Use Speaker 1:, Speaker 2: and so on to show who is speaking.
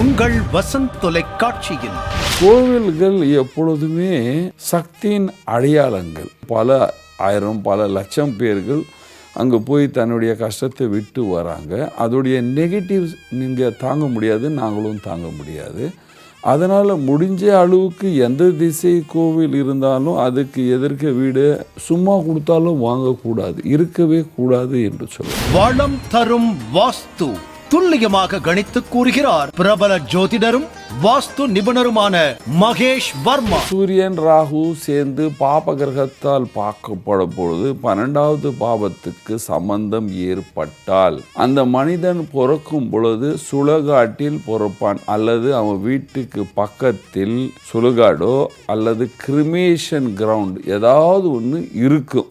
Speaker 1: உங்கள் வசந்த் தொலைக்காட்சியில்.
Speaker 2: கோவில்கள் எப்பொழுதுமே சக்தியின் அடையாளங்கள். பல ஆயிரம் பல லட்சம் பேர்கள் அங்கே போய் தன்னுடைய கஷ்டத்தை விட்டு வராங்க. அதோடைய நெகட்டிவ்ஸ் நீங்கள் தாங்க முடியாது நாங்களும் தாங்க முடியாது. அதனால் முடிஞ்ச அளவுக்கு எந்த திசை கோவில் இருந்தாலும் அதுக்கு எதிர்க்க வீடு சும்மா கொடுத்தாலும் வாங்கக்கூடாது இருக்கவே கூடாது என்று சொல்லுவோம்.
Speaker 1: வளம் தரும் வாஸ்து. துல்லியமாக கணித்து கூறுகிறார். பிரபல ஜோதிடரும் வாஸ்து நிபுணருமான மகேஷ் வர்மா.
Speaker 2: சூரியன் ராகு சேர்ந்து பாப கிரகத்தால் பார்க்கப்படும் பொழுது பன்னெண்டாவது பாவத்துக்கு சம்பந்தம் ஏற்பட்டால் அந்த மனிதன் பிறக்கும் பொழுது சுழகாட்டில் பிறப்பான் அல்லது அவன் வீட்டுக்கு பக்கத்தில் சுழுகாடோ அல்லது கிரிமேஷன் கிரவுண்ட் ஏதாவது ஒன்று இருக்கும்.